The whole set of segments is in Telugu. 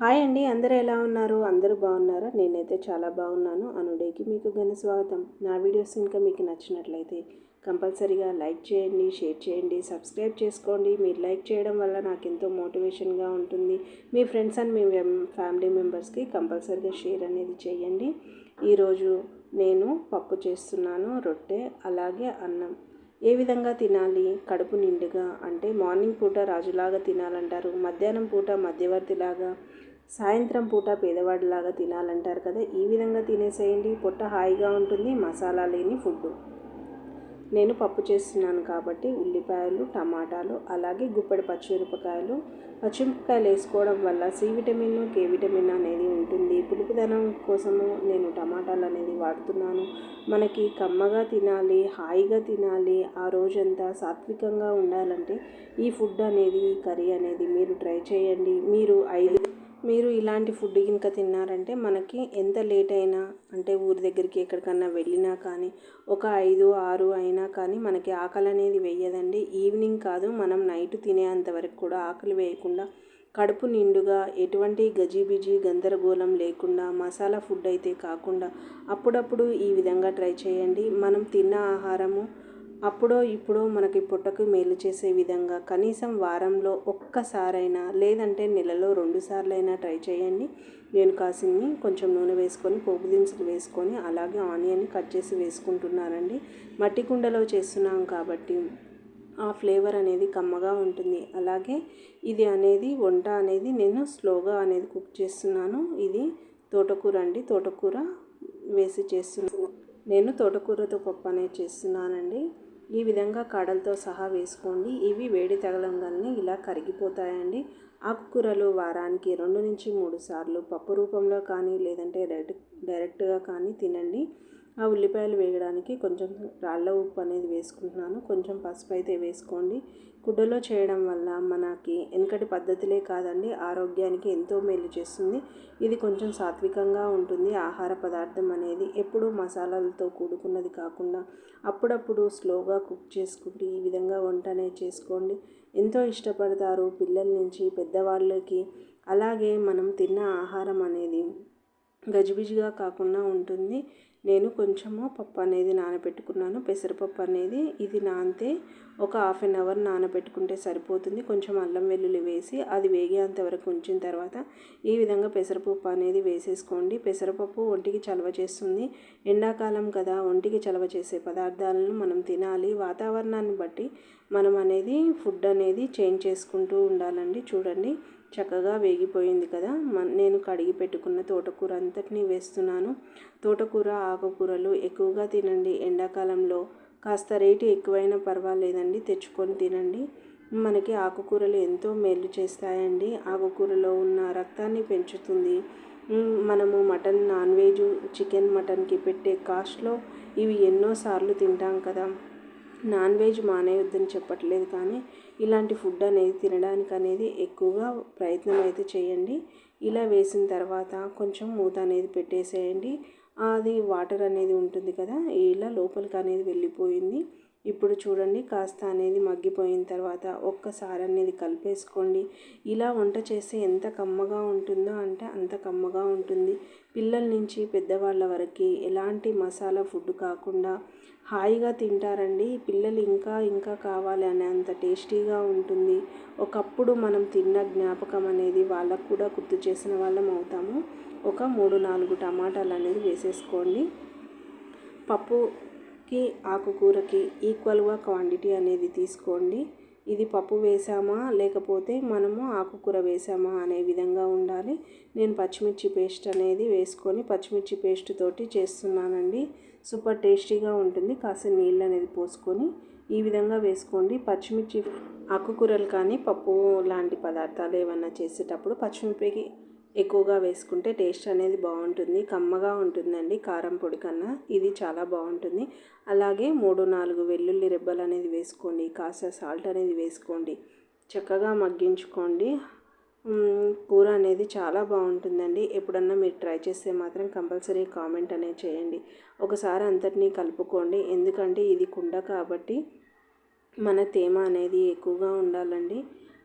హాయ్ అండి అందరూ ఎలా ఉన్నారు? అందరూ బాగున్నారా? నేనైతే చాలా బాగున్నాను. అనుడేకి మీకు ఘన స్వాగతం. నా వీడియోస్ ఇంకా మీకు నచ్చినట్లయితే కంపల్సరీగా లైక్ చేయండి షేర్ చేయండి సబ్స్క్రైబ్ చేసుకోండి. మీరు లైక్ చేయడం వల్ల నాకు ఎంతో మోటివేషన్గా ఉంటుంది. మీ ఫ్రెండ్స్ అండ్ మీ ఫ్యామిలీ మెంబర్స్కి కంపల్సరీగా షేర్ అనేది చేయండి. ఈరోజు నేను పప్పు చేస్తున్నాను రొట్టె అలాగే అన్నం. ఏ విధంగా తినాలి? కడుపు నిండుగా అంటే మార్నింగ్ పూట రాజులాగా తినాలంటారు. మధ్యాహ్నం పూట మధ్యవర్తిలాగా సాయంత్రం పూట పేదవాడిలాగా తినాలంటారు కదా ఈ విధంగా తినేసేయండి. పొట్ట హాయిగా ఉంటుంది మసాలా లేని ఫుడ్ నేను పప్పు చేస్తున్నాను కాబట్టి ఉల్లిపాయలు టమాటాలు అలాగే గుప్పెడు పచ్చిమిరపకాయలు పచ్చిమిరపకాయలు వేసుకోవడం వల్ల సి విటమిన్ కే విటమిన్ అనేది ఉంటుంది. పులుపుదనం కోసము నేను టమాటాలు అనేది వాడుతున్నాను. మనకి కమ్మగా తినాలి హాయిగా తినాలి ఆ రోజంతా సాత్వికంగా ఉండాలంటే ఈ ఫుడ్ అనేది ఈ కర్రీ అనేది మీరు ట్రై చేయండి. మీరు ఐదు మీరు ఇలాంటి ఫుడ్ కనుక తిన్నారంటే మనకి ఎంత లేట్ అయినా అంటే ఊరి దగ్గరికి ఎక్కడికన్నా వెళ్ళినా కానీ ఒక ఐదు ఆరు అయినా కానీ మనకి ఆకలి అనేది వేయదండి. ఈవినింగ్ కాదు మనం నైట్ తినేంత వరకు కూడా ఆకలి వేయకుండా కడుపు నిండుగా ఎటువంటి గజిబిజి గందరగోళం లేకుండా మసాలా ఫుడ్ అయితే కాకుండా అప్పుడప్పుడు ఈ విధంగా ట్రై చేయండి. మనం తిన్న ఆహారము అప్పుడో ఇప్పుడో మనకి పుట్టకు మేలు చేసే విధంగా కనీసం వారంలో ఒక్కసారైనా లేదంటే నెలలో రెండు సార్లైనా ట్రై చేయండి. నేను కాసిని కొంచెం నూనె వేసుకొని పోపు దినుసులు వేసుకొని అలాగే ఆనియన్ కట్ చేసి వేసుకుంటున్నానండి. మట్టి కుండలో చేస్తున్నాం కాబట్టి ఆ ఫ్లేవర్ అనేది కమ్మగా ఉంటుంది. అలాగే ఇది అనేది వంట అనేది నేను స్లోగా అనేది కుక్ చేస్తున్నాను. ఇది తోటకూర అండి. తోటకూర వేసి చేస్తున్నాను. నేను తోటకూరతో పప్పు అనేది చేస్తున్నానండి. ఈ విధంగా కాడలతో సహా వేసుకోండి. ఇవి వేడి తగలంగానే ఇలా కరిగిపోతాయండి. ఆకుకూరలు వారానికి రెండు నుంచి మూడు సార్లు పప్పు రూపంలో కానీ లేదంటే డైరెక్ట్ డైరెక్ట్గా కానీ తినండి. ఆ ఉల్లిపాయలు వేయడానికి కొంచెం రాళ్ళ ఉప్పు అనేది వేసుకుంటున్నాను. కొంచెం పసుపు అయితే వేసుకోండి. గుడ్డలో చేయడం వల్ల మనకి వెనకటి పద్ధతులే కాదండి ఆరోగ్యానికి ఎంతో మేలు చేస్తుంది. ఇది కొంచెం సాత్వికంగా ఉంటుంది. ఆహార పదార్థం అనేది ఎప్పుడూ మసాలాలతో కూడుకున్నది కాకుండా అప్పుడప్పుడు స్లోగా కుక్ చేసుకుంటూ ఈ విధంగా వంట అనేది చేసుకోండి. ఎంతో ఇష్టపడతారు పిల్లల నుంచి పెద్దవాళ్ళకి. అలాగే మనం తిన్న ఆహారం అనేది గజిబిజిగా కాకుండా ఉంటుంది. నేను కొంచెము పప్పు అనేది నానబెట్టుకున్నాను. పెసరపప్పు అనేది ఇది నానితే ఒక హాఫ్ అన్ అవర్ నానబెట్టుకుంటే సరిపోతుంది. కొంచెం అల్లం వెల్లుల్లి వేసి అది వేగేంత వరకు ఉంచిన తర్వాత ఈ విధంగా పెసరపప్పు అనేది వేసేసుకోండి. పెసరపప్పు ఒంటికి చలవ చేస్తుంది. ఎండాకాలం కదా ఒంటికి చలవ చేసే పదార్థాలను మనం తినాలి. వాతావరణాన్ని బట్టి మనం అనేది ఫుడ్ అనేది చేంజ్ చేసుకుంటూ ఉండాలండి. చూడండి. చక్కగా వేగిపోయింది కదా. నేను కడిగి పెట్టుకున్న తోటకూర అంతటినీ వేస్తున్నాను. తోటకూర ఆకుకూరలు ఎక్కువగా తినండి. ఎండాకాలంలో కాస్త రేటు ఎక్కువైనా పర్వాలేదండి. తెచ్చుకొని తినండి. మనకి ఆకుకూరలు ఎంతో మేలు చేస్తాయండి. ఆకుకూరలో ఉన్న రక్తాన్ని పెంచుతుంది. మనము మటన్ నాన్ వెజ్ చికెన్ మటన్కి పెట్టే కాస్ట్లో ఇవి ఎన్నోసార్లు తింటాం కదా. నాన్ వెజ్ మానేయొద్దని చెప్పట్లేదు కానీ ఇలాంటి ఫుడ్ అనేది తినడానికి అనేది ఎక్కువగా ప్రయత్నం అయితే చేయండి. ఇలా వేసిన తర్వాత కొంచెం మూత అనేది పెట్టేసేయండి. అది వాటర్ అనేది ఉంటుంది కదా ఇలా లోపలికి అనేది వెళ్ళిపోయింది. ఇప్పుడు చూడండి కాస్త అనేది మగ్గిపోయిన తర్వాత ఒక్కసారి అనేది కలిపేసుకోండి. ఇలా వంట చేస్తే ఎంత కమ్మగా ఉంటుందో అంటే అంత కమ్మగా ఉంటుంది. పిల్లల నుంచి పెద్దవాళ్ళ వరకు ఎలాంటి మసాలా ఫుడ్ కాకుండా హాయిగా తింటారండి. పిల్లలు ఇంకా ఇంకా కావాలి అనే అంత టేస్టీగా ఉంటుంది. ఒకప్పుడు మనం తిన్న జ్ఞాపకం అనేది వాళ్ళకు కూడా గుర్తు చేసిన వాళ్ళం అవుతాము. ఒక మూడు నాలుగు టమాటాలు అనేది వేసేసుకోండి. పప్పు కి ఆకుకూరకి ఈక్వల్గా క్వాంటిటీ అనేది తీసుకోండి. ఇది పప్పు వేసామా లేకపోతే మనము ఆకుకూర వేసామా అనే విధంగా ఉండాలి. నేను పచ్చిమిర్చి పేస్ట్ అనేది వేసుకొని పచ్చిమిర్చి పేస్ట్ తోటి చేస్తున్నానండి. సూపర్ టేస్టీగా ఉంటుంది. కాస్త నీళ్ళు అనేది పోసుకొని ఈ విధంగా వేసుకోండి. పచ్చిమిర్చి ఆకుకూరలు కానీ పప్పు లాంటి పదార్థాలు ఏమన్నా చేసేటప్పుడు పచ్చిమిర్చి ఎక్కువగా వేసుకుంటే టేస్ట్ అనేది బాగుంటుంది. కమ్మగా ఉంటుందండి కారం పొడి కన్నా. ఇది చాలా బాగుంటుంది. అలాగే మూడు నాలుగు వెల్లుల్లి రెబ్బలు అనేది వేసుకోండి. కాస్త సాల్ట్ అనేది వేసుకోండి. చక్కగా మగ్గించుకోండి. కూర అనేది చాలా బాగుంటుందండి. ఎప్పుడన్నా మీరు ట్రై చేస్తే మాత్రం కంపల్సరీ కామెంట్ అనేది చేయండి. ఒకసారి అంతటినీ కలుపుకోండి. ఎందుకంటే ఇది కుండ కాబట్టి మన తేమ అనేది ఎక్కువగా ఉండాలండి.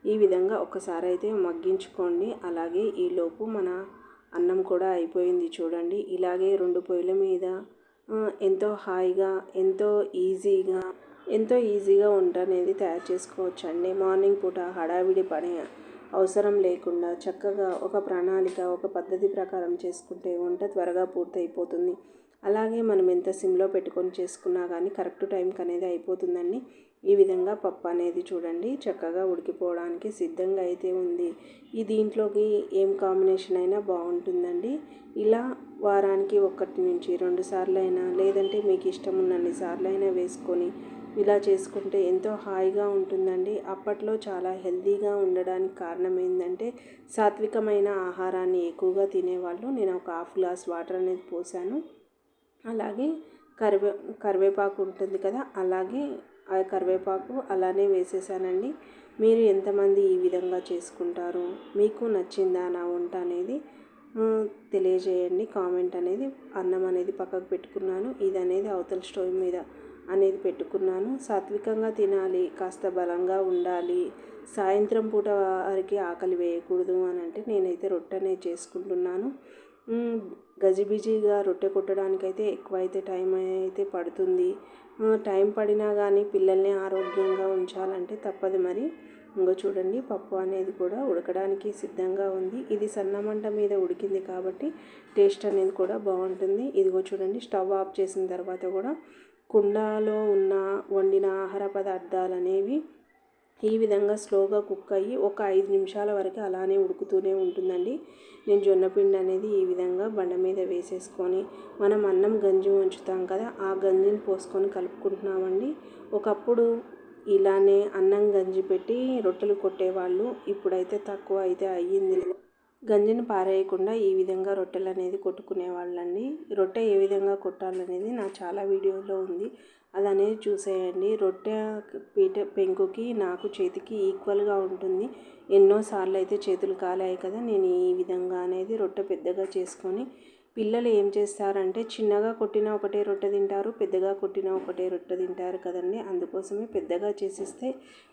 ఈ విధంగా ఒకసారి అయితే మగ్గించుకోండి. అలాగే ఈలోపు మన అన్నం కూడా అయిపోయింది చూడండి. ఇలాగే రెండు పొయ్యిల మీద ఎంతో హాయిగా ఎంతో ఈజీగా ఎంతో ఈజీగా వంట అనేది తయారు చేసుకోవచ్చండి. మార్నింగ్ పూట హడావిడి పని అవసరం లేకుండా చక్కగా ఒక ప్రణాళిక ఒక పద్ధతి ప్రకారం చేసుకుంటే వంట త్వరగా పూర్తయిపోతుంది. అలాగే మనం ఎంత సిమ్లో పెట్టుకొని చేసుకున్నా కానీ కరెక్ట్ టైంకి అనేది అయిపోతుందండి. ఈ విధంగా పప్పు అనేది చూడండి చక్కగా ఉడికిపోవడానికి సిద్ధంగా అయితే ఉంది. ఈ దీంట్లోకి ఏం కాంబినేషన్ అయినా బాగుంటుందండి. ఇలా వారానికి ఒకటి నుంచి రెండు సార్లు అయినా లేదంటే మీకు ఇష్టం ఉన్నన్ని సార్లు అయినా వేసుకొని ఇలా చేసుకుంటే ఎంతో హాయిగా ఉంటుందండి. అప్పట్లో చాలా హెల్తీగా ఉండడానికి కారణం ఏంటంటే సాత్వికమైన ఆహారాన్ని ఎక్కువగా తినేవాళ్ళు. నేను ఒక హాఫ్ గ్లాస్ వాటర్ అనేది పోసాను. అలాగే కరివే కరివేపాకు ఉంటుంది కదా అలాగే ఆ కరివేపాకు అలానే వేసేసానండి. మీరు ఎంతమంది ఈ విధంగా చేసుకుంటారు? మీకు నచ్చిందా నా వంట అనేది? తెలియజేయండి. కామెంట్ అనేది అన్నం అనేది పక్కకు పెట్టుకున్నాను. ఇది అనేది అవతల స్టవ్ మీద అనేది పెట్టుకున్నాను. సాత్వికంగా తినాలి కాస్త బలంగా ఉండాలి. సాయంత్రం పూట వారికి ఆకలి వేయకూడదు అని అంటే నేనైతే రొట్టె అనేది చేసుకుంటున్నాను గజిబిజిగా రొట్టె కొట్టడానికైతే ఎక్కువ అయితే టైం అయితే పడుతుంది. టైం పడినా కానీ పిల్లల్ని ఆరోగ్యంగా ఉంచాలంటే తప్పదు మరి. ఇంకో చూడండి పప్పు అనేది కూడా ఉడకడానికి సిద్ధంగా ఉంది. ఇది సన్నమంట మీద ఉడికింది కాబట్టి టేస్ట్ అనేది కూడా బాగుంటుంది. ఇదిగో చూడండి స్టవ్ ఆఫ్ చేసిన తర్వాత కూడా కుండలో ఉన్న వండిన ఆహార పదార్థాలు అనేవి ఈ విధంగా స్లోగా కుక్ అయ్యి ఒక ఐదు నిమిషాల వరకు అలానే ఉడుకుతూనే ఉంటుందండి. నేను జొన్నపిండి అనేది ఈ విధంగా బండ మీద వేసేసుకొని మనం అన్నం గంజి ఉంచుతాం కదా ఆ గంజిని పోసుకొని కలుపుకుంటున్నామండి. ఒకప్పుడు ఇలానే అన్నం గంజి పెట్టి రొట్టెలు కొట్టేవాళ్ళు ఇప్పుడైతే తక్కువ అయితే అయ్యింది. గంజిని పారేయకుండా ఈ విధంగా రొట్టెలు అనేది కొట్టుకునేవాళ్ళండి. రొట్టె ఏ విధంగా కొట్టాలనేది నా చాలా వీడియోలో ఉంది. అది అనేది చూసేయండి. రొట్టె పీట పెంకుకి నాకు చేతికి ఈక్వల్గా ఉంటుంది. ఎన్నోసార్లు అయితే చేతులు కాలాయి కదా నేను ఈ విధంగా అనేది రొట్టె పెద్దగా చేసుకొని పిల్లలు ఏం చేస్తారంటే చిన్నగా కొట్టిన ఒకటే రొట్టె తింటారు పెద్దగా కొట్టిన ఒకటే రొట్టె తింటారు కదండి. అందుకోసమే పెద్దగా చేసిస్తే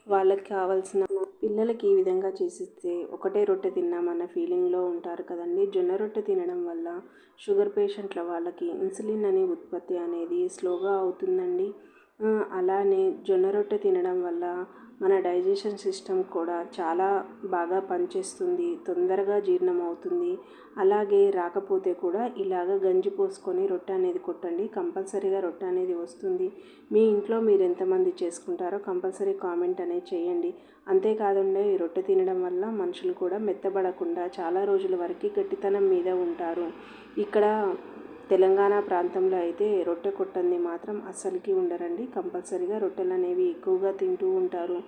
వాళ్ళకి కావాల్సిన పిల్లలకి ఈ విధంగా చేసిస్తే ఒకటే రొట్టె తిన్నామన్న ఫీలింగ్లో ఉంటారు కదండి. జొన్న రొట్టె తినడం వల్ల షుగర్ పేషెంట్ల వాళ్ళకి ఇన్సులిన్ అనే ఉత్పత్తి అనేది స్లోగా అవుతుందండి. అలానే జొన్న రొట్టె తినడం వల్ల మన డైజెషన్ సిస్టమ్ కూడా చాలా బాగా పనిచేస్తుంది తొందరగా జీర్ణం అవుతుంది అలాగే రాకపోతే కూడా ఇలాగ గంజి పోసుకొని రొట్టె అనేది కొట్టండి. కంపల్సరీగా రొట్టె అనేది వస్తుంది. మీ ఇంట్లో మీరు ఎంతమంది చేసుకుంటారో కంపల్సరీ కామెంట్ అనేది చేయండి. అంతేకాదండి ఈ రొట్టె తినడం వల్ల మనుషులు కూడా మెత్తబడకుండా చాలా రోజుల వరకు గట్టితనం మీద ఉంటారు. ఇక్కడ తెలంగాణ ప్రాంతంలో అయితే రొట్టె కొట్టంది మాత్రం అస్సలకి ఉండరండి. కంపల్సరీగా రొట్టెలు అనేవి ఎక్కువగా తింటూ ఉంటారు.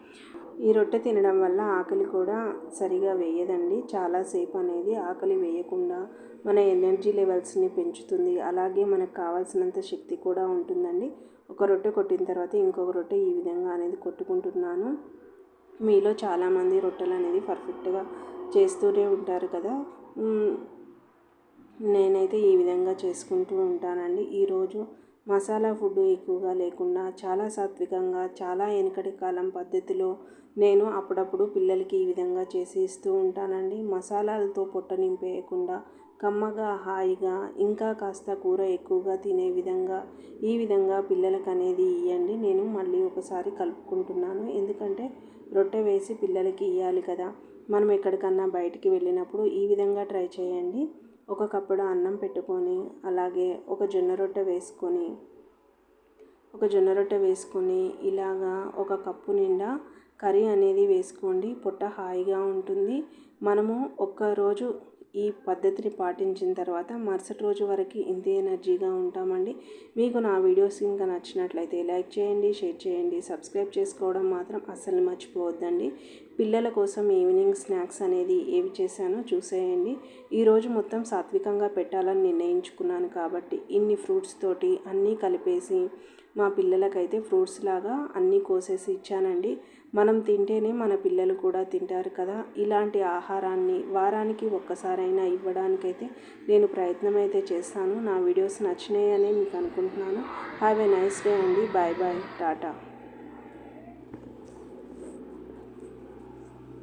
ఈ రొట్టె తినడం వల్ల ఆకలి కూడా సరిగా వేయదండి. చాలాసేపు అనేది ఆకలి వేయకుండా మన ఎనర్జీ లెవెల్స్ని పెంచుతుంది. అలాగే మనకు కావాల్సినంత శక్తి కూడా ఉంటుందండి. ఒక రొట్టె కొట్టిన తర్వాత ఇంకొక రొట్టె ఈ విధంగా అనేది కొట్టుకుంటున్నాను. మీలో చాలామంది రొట్టెలు అనేది పర్ఫెక్ట్గా చేస్తూనే ఉంటారు కదా. నేనైతే ఈ విధంగా చేసుకుంటూ ఉంటానండి. ఈరోజు మసాలా ఫుడ్ ఎక్కువగా లేకుండా చాలా సాత్వికంగా చాలా వెనుకటి కాలం పద్ధతిలో నేను అప్పుడప్పుడు పిల్లలకి ఈ విధంగా చేసి ఇస్తూ ఉంటానండి. మసాలాలతో పొట్ట నింపేయకుండా కమ్మగా హాయిగా ఇంకా కాస్త కూర ఎక్కువగా తినే విధంగా ఈ విధంగా పిల్లలకు అనేది ఇవ్వండి నేను మళ్ళీ ఒకసారి కలుపుకుంటున్నాను. ఎందుకంటే రొట్టె వేసి పిల్లలకి ఇవ్వాలి కదా. మనం ఎక్కడికన్నా బయటికి వెళ్ళినప్పుడు ఈ విధంగా ట్రై చేయండి. ఒక కప్పుడు అన్నం పెట్టుకొని అలాగే ఒక జొన్న రొట్టె వేసుకొని ఒక జొన్న రొట్టె వేసుకొని ఇలాగా ఒక కప్పు నిండా కర్రీ అనేది వేసుకోండి. పొట్ట హాయిగా ఉంటుంది. మనము ఒక్కరోజు ఈ పద్ధతిని పాటించిన తర్వాత మరుసటి రోజు వరకు ఇంతే ఎనర్జీగా ఉంటామండి. మీకు నా వీడియోస్ ఇంకా నచ్చినట్లయితే లైక్ చేయండి షేర్ చేయండి సబ్స్క్రైబ్ చేసుకోవడం మాత్రం అస్సలు మర్చిపోవద్దండి. పిల్లల కోసం ఈవినింగ్ స్నాక్స్ అనేది ఏవి చేశానో చూసేయండి. ఈరోజు మొత్తం సాత్వికంగా పెట్టాలని నిర్ణయించుకున్నాను కాబట్టి ఇన్ని ఫ్రూట్స్ తోటి అన్నీ కలిపేసి మా పిల్లలకైతే ఫ్రూట్స్ లాగా అన్నీ కోసేసి ఇచ్చానండి. మనం తింటేనే మన పిల్లలు కూడా తింటారు కదా. ఇలాంటి ఆహారాన్ని వారానికి ఒక్కసారైనా ఇవ్వడానికైతే నేను ప్రయత్నం అయితే చేస్తాను. నా వీడియోస్ నచ్చినాయని మీకు అనుకుంటున్నాను. హ్యావ్ ఎ నైస్ డే అండి. Bye bye tata